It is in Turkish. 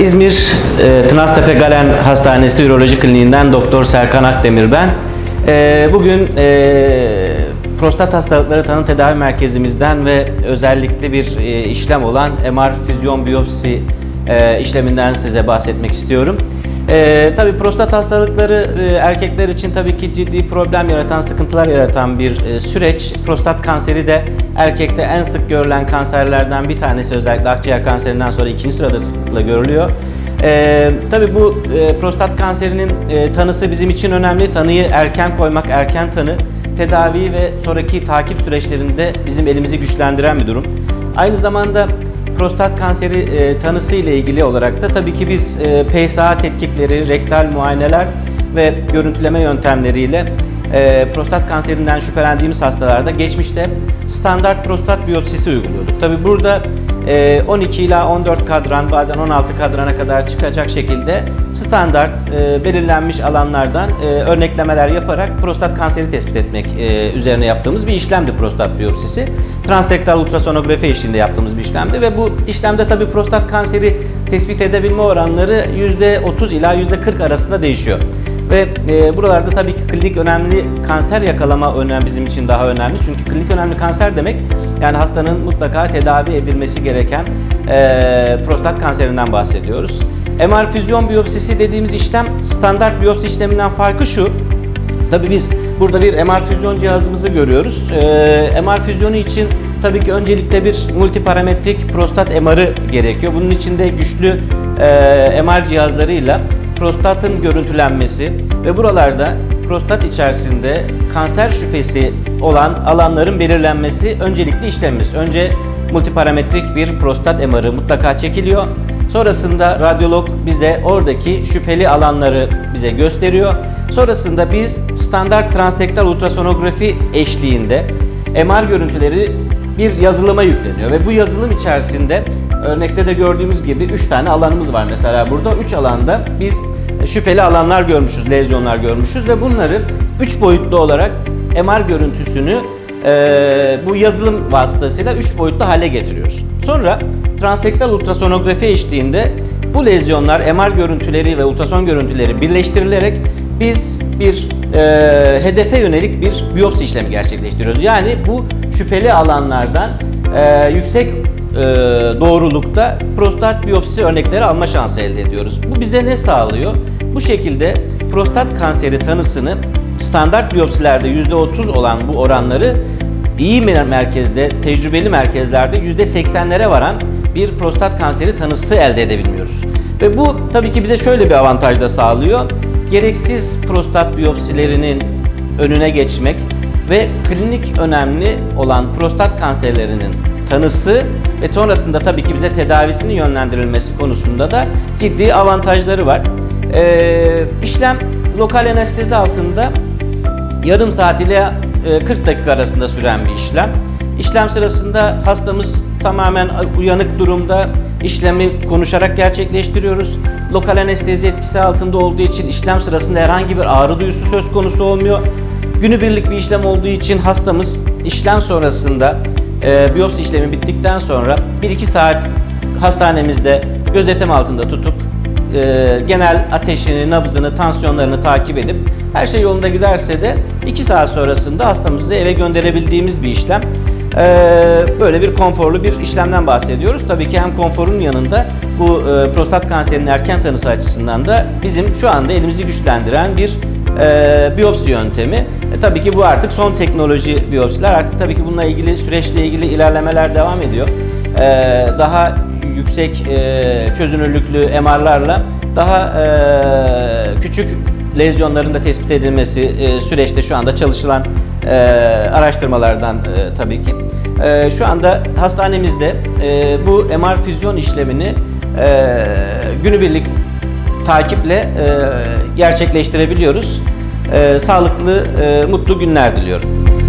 İzmir e, Tınaztepe Galen Hastanesi Üroloji Kliniğinden Doktor Serkan Akdemir ben. E, bugün e, prostat hastalıkları tanı tedavi merkezimizden ve özellikle bir e, işlem olan MR füzyon biyopsi e, işleminden size bahsetmek istiyorum. E, tabii prostat hastalıkları e, erkekler için tabii ki ciddi problem yaratan, sıkıntılar yaratan bir e, süreç. Prostat kanseri de erkekte en sık görülen kanserlerden bir tanesi özellikle akciğer kanserinden sonra ikinci sırada sıklıkla görülüyor. E, tabii bu e, prostat kanserinin e, tanısı bizim için önemli. Tanıyı erken koymak, erken tanı tedavi ve sonraki takip süreçlerinde bizim elimizi güçlendiren bir durum. Aynı zamanda prostat kanseri e, tanısı ile ilgili olarak da tabii ki biz e, PSA tetkikleri, rektal muayeneler ve görüntüleme yöntemleriyle e, prostat kanserinden şüphelendiğimiz hastalarda geçmişte standart prostat biyopsisi uyguluyorduk. Tabii burada e, 12 ila 14 kadran bazen 16 kadrana kadar çıkacak şekilde standart e, belirlenmiş alanlardan e, örneklemeler yaparak prostat kanseri tespit etmek e, üzerine yaptığımız bir işlemdi prostat biyopsisi. Transrektal ultrasonografi eşliğinde yaptığımız bir işlemdi ve bu işlemde tabii prostat kanseri tespit edebilme oranları %30 ila %40 arasında değişiyor. Ve e, buralarda tabii ki klinik önemli kanser yakalama önem bizim için daha önemli. Çünkü klinik önemli kanser demek yani hastanın mutlaka tedavi edilmesi gereken e, prostat kanserinden bahsediyoruz. MR füzyon biyopsisi dediğimiz işlem standart biyopsi işleminden farkı şu. Tabii biz burada bir MR füzyon cihazımızı görüyoruz. Ee, MR füzyonu için tabii ki öncelikle bir multiparametrik prostat MR'ı gerekiyor. Bunun için de güçlü e, MR cihazlarıyla prostatın görüntülenmesi ve buralarda prostat içerisinde kanser şüphesi olan alanların belirlenmesi öncelikli işlemimiz. Önce multiparametrik bir prostat MR'ı mutlaka çekiliyor. Sonrasında radyolog bize oradaki şüpheli alanları bize gösteriyor. Sonrasında biz standart transrektal ultrasonografi eşliğinde MR görüntüleri bir yazılıma yükleniyor ve bu yazılım içerisinde örnekte de gördüğümüz gibi 3 tane alanımız var mesela burada. 3 alanda biz şüpheli alanlar görmüşüz, lezyonlar görmüşüz ve bunları 3 boyutlu olarak MR görüntüsünü e, bu yazılım vasıtasıyla 3 boyutlu hale getiriyoruz. Sonra transrektal ultrasonografi eşliğinde bu lezyonlar MR görüntüleri ve ultrason görüntüleri birleştirilerek biz bir e, hedefe yönelik bir biyopsi işlemi gerçekleştiriyoruz. Yani bu şüpheli alanlardan e, yüksek e, doğrulukta prostat biyopsi örnekleri alma şansı elde ediyoruz. Bu bize ne sağlıyor? Bu şekilde prostat kanseri tanısını standart biyopsilerde %30 olan bu oranları iyi merkezde, tecrübeli merkezlerde %80'lere varan bir prostat kanseri tanısı elde edebilmiyoruz. Ve bu tabii ki bize şöyle bir avantaj da sağlıyor. Gereksiz prostat biyopsilerinin önüne geçmek ve klinik önemli olan prostat kanserlerinin tanısı ve sonrasında tabii ki bize tedavisinin yönlendirilmesi konusunda da ciddi avantajları var. Ee, işlem lokal anestezi altında yarım saat ile e, 40 dakika arasında süren bir işlem. İşlem sırasında hastamız tamamen uyanık durumda işlemi konuşarak gerçekleştiriyoruz. Lokal anestezi etkisi altında olduğu için işlem sırasında herhangi bir ağrı duyusu söz konusu olmuyor. Günübirlik bir işlem olduğu için hastamız işlem sonrasında e, biyopsi işlemi bittikten sonra 1-2 saat hastanemizde gözetim altında tutup e, genel ateşini, nabzını, tansiyonlarını takip edip her şey yolunda giderse de 2 saat sonrasında hastamızı eve gönderebildiğimiz bir işlem. E, böyle bir konforlu bir işlemden bahsediyoruz. Tabii ki hem konforun yanında bu e, prostat kanserinin erken tanısı açısından da bizim şu anda elimizi güçlendiren bir e, biyopsi yöntemi. E, tabii ki bu artık son teknoloji biyopsiler. Artık tabii ki bununla ilgili süreçle ilgili ilerlemeler devam ediyor. E, daha yüksek e, çözünürlüklü MR'larla daha e, küçük lezyonların da tespit edilmesi e, süreçte şu anda çalışılan e, araştırmalardan e, tabii ki. E, şu anda hastanemizde e, bu MR füzyon işlemini e, günübirlik takiple e, gerçekleştirebiliyoruz. E, sağlıklı, e, mutlu günler diliyorum.